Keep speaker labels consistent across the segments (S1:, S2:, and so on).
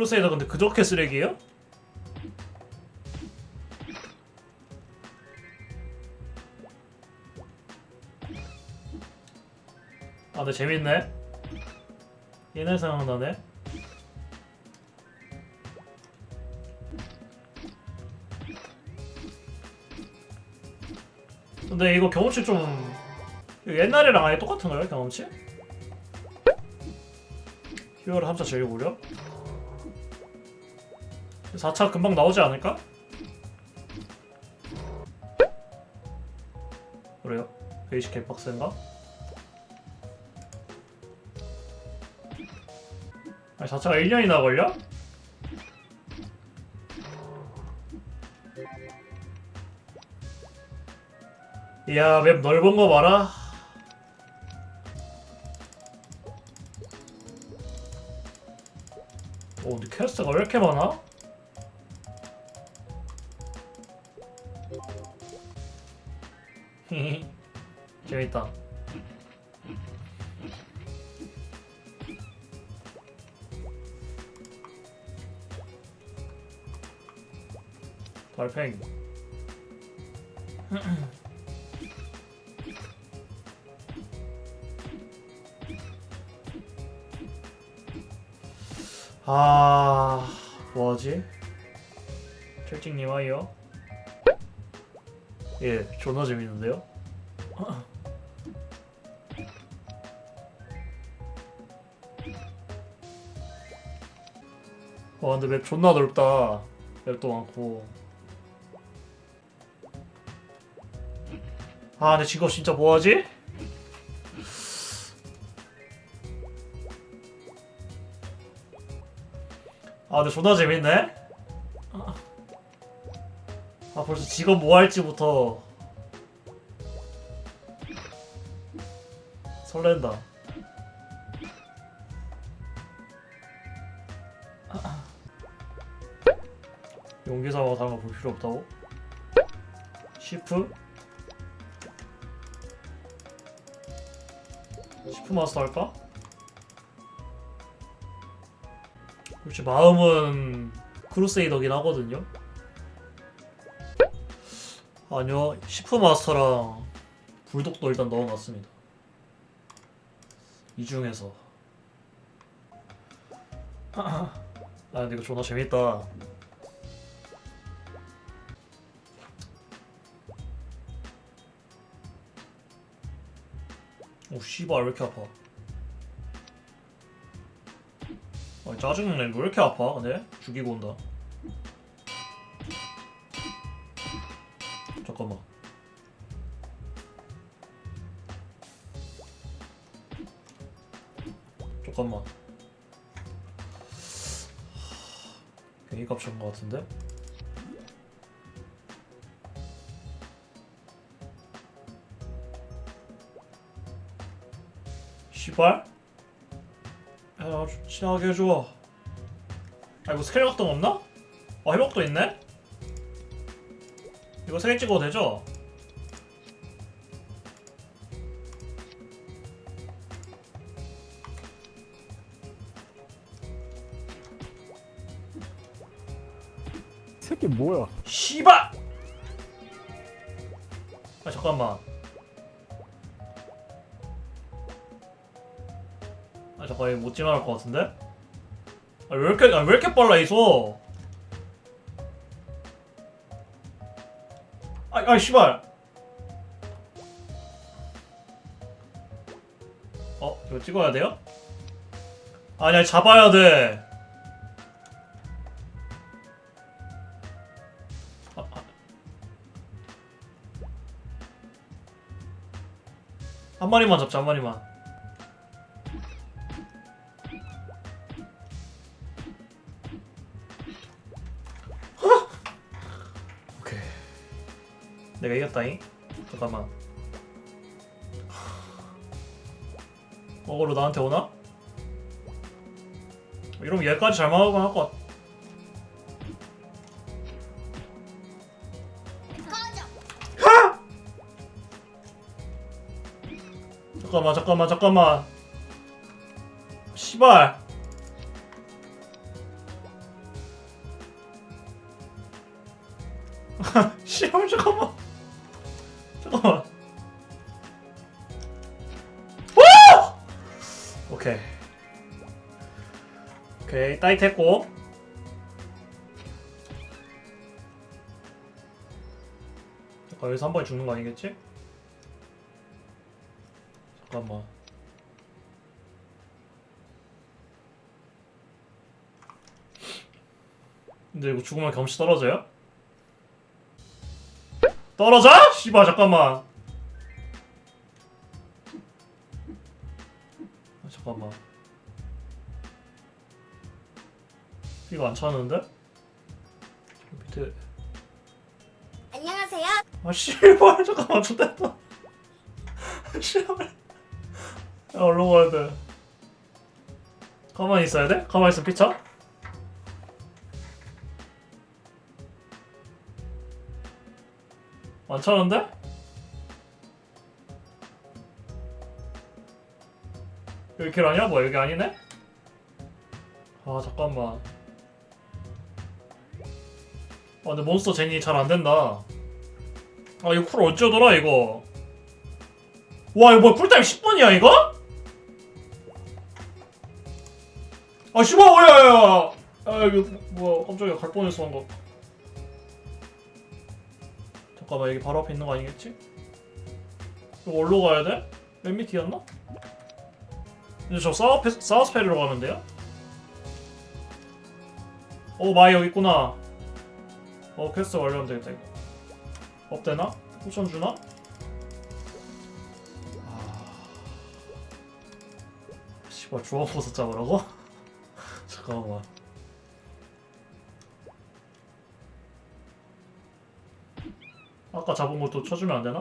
S1: 크루세이더 근데 그저께 쓰레기예요? 아 근데 재밌네 옛날 생각나네 근데 이거 경험치 좀 옛날이랑 아예 똑같은가요 경험치? 휴어를 3차 즐겨보려? 4차 금방 나오지 않을까? 그래요? 베이식 개빡센가? 아니 4차가 1년이나 걸려? 이야 맵 넓은 거 봐라 오 근데 퀘스트가 왜 이렇게 많아? 재밌다 달팽이 아 뭐하지? 철직님 하이요? 예 존나 재밌는데요? 와 근데 맵 존나 넓다 맵도 많고 아 근데 지금 진짜 뭐하지? 아 근데 존나 재밌네? 아 벌써 직업 뭐 할지부터 설렌다 용기사와 다른 거 볼 필요 없다고? 시프? 시프 마스터 할까? 그렇지 마음은 크루세이더긴 하거든요 아니요 시프 마스터랑 불독도 일단 넣어놨습니다 이 중에서 아 근데 이거 존나 재밌다 오 씨발 왜 이렇게 아파? 아 짜증내 왜 이렇게 아파? 근데? 죽이고 온다. 잠깐만. 잠깐만. 괜히 깝치는 것 같은데 씨발 야, 좀 친하게 해줘. 아, 이거 스케일 각동 없나? 아, 회복도 있네? 이거 세개 찍어도 되죠?
S2: 새끼 뭐야?
S1: 씨발! 아, 잠깐만. 이거 못 지나갈 것 같은데? 아, 왜 이렇게, 아, 왜 이렇게 빨라, 이소? 아, 아, 씨발! 어, 이거 찍어야 돼요? 아니, 아니, 잡아야 돼. 아, 아. 한 마리만 잡자, 한 마리만. 내가 이겼다잉? 잠깐만. 어그로 나한테 오나? 이러면 얘까지 잘 막아가면 할것 같... 잠깐만 잠깐만 잠깐만. 시발. 시험 잠깐만. 오! 오케이 오케이 따이 됐고 잠깐 여기서 한 번에 죽는 거 아니겠지? 잠깐만 근데 이거 죽으면 경치 떨어져요? 떨어져? 씨발 잠깐만 아, 잠깐만 이거 안 차는데? 저 밑에
S3: 안녕하세요.
S1: 아 씨발 잠깐만 좋됐다 씨발 야 얼른 가야 돼 가만히 있어야 돼? 가만히 있으면 피차? 안 차는데? 여기 길 아니야? 뭐야 여기 아니네? 아 잠깐만 아 근데 몬스터 제니 잘 안된다 아 이거 쿨 오더라 이거 와 이거 뭐야 쿨타임 10분이야 이거? 아 씨발 뭐야 야야 아 이거 뭐야 깜짝이야 갈 뻔했어 한거 잠깐만 여기 바로 앞에 있는 거 아니겠지? 이거 어디로 가야 돼? 맨 밑이었나? 근데 저 사우페, 사우스페리로 가면 돼요? 오 마이 여기 있구나 어 퀘스트 완료하면 되겠다 이거 업되나? 포션 주나? 아... 씨발 주황버섯 잡으라고? 잠깐만 아까 잡은 것도 쳐주면 안 되나?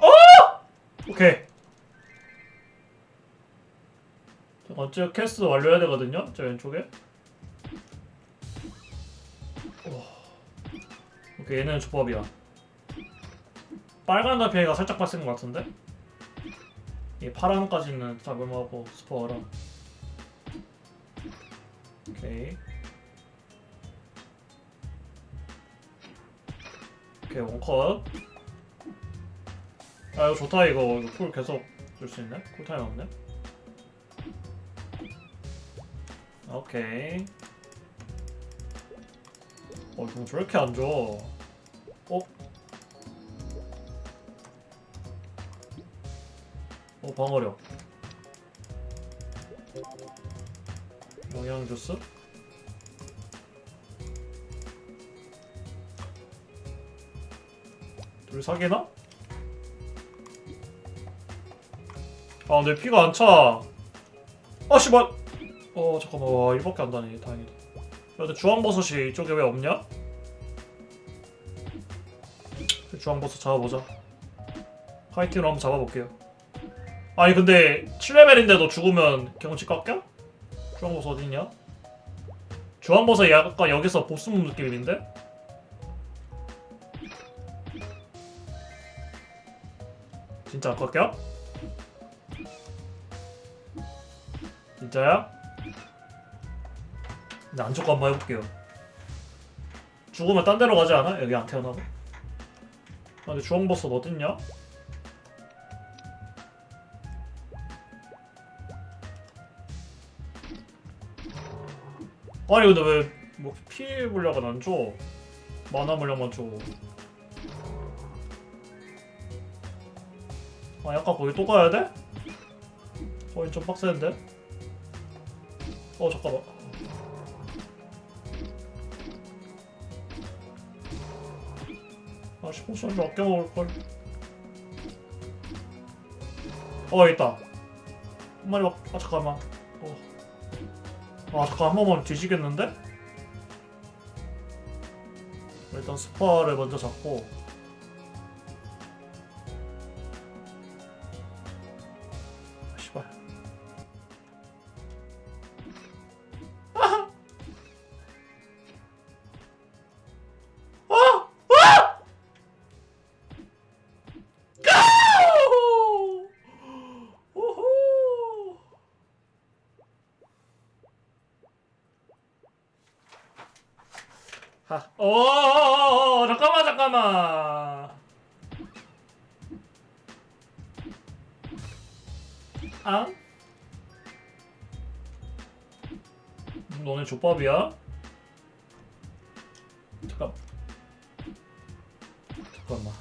S1: 어! 오케이 저 캐스트 완료해야 되거든요 저 왼쪽에 오케이 얘는 주법이야 빨간 달팽이가 살짝 빡센 것 같은데? 이 파란까지는 잡음하고 스포어라 오케이 오케이 원컷 아 이거 좋다 이거 쿨 계속 줄 수 있네 쿨타임 없네 오케이 어 이거 왜 이렇게 안 줘? 어? 어 방어력 영양 주스? 둘 사귀나? 아 내 피가 안 차. 아 씨발. 어 잠깐만 와 이밖에 안 다니 다행이다. 야 근데 주황버섯이 이쪽에 왜 없냐? 주황버섯 잡아보자. 화이팅으로 한번 잡아볼게요. 아니 근데 7레벨인데도 죽으면 경치 깎여? 주황버섯 어딨냐? 주황버섯 약간 여기서 보스문 느낌인데? 진짜 안 깎여? 진짜야? 근데 안 죽고 한번 해볼게요. 죽으면 딴 데로 가지 않아? 여기 안 태어나고? 아 근데 주황버섯 어딨냐? 아니 근데 왜 뭐 피해 물약은 안 줘? 만화 물약만 줘. 아 약간 거기 또 가야 돼? 거긴 좀 빡세는데? 어 잠깐만. 아 시포션 좀 아껴 먹을 걸. 어 있다. 한 마리 막. 아 잠깐만. 어. 아 잠깐 한 번만 뒤지겠는데? 일단 스파를 먼저 잡고 씨발! 아! 고! 우후! 하. 어 잠깐만 잠깐만. 아? 음, 너네 족밥이야? 잠깐. 잠깐만.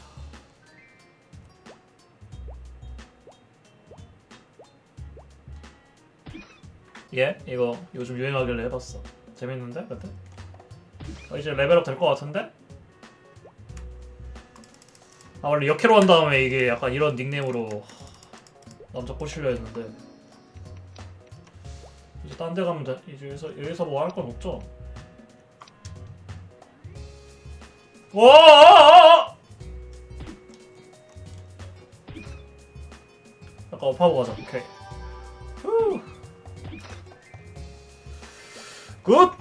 S1: 예? 이거 요즘 유행하길래 해봤어. 재밌는데? 그때? 어, 이제 레벨업 될 것 같은데? 아 원래 역해로 한 다음에 이게 약간 이런 닉네임으로 남자 꼬시려 했는데 이제 딴 데 가면 돼. 이제 여기서, 여기서 뭐 할 건 없죠? 와! 약간 업하고 가자. 오케이. 후. 굿!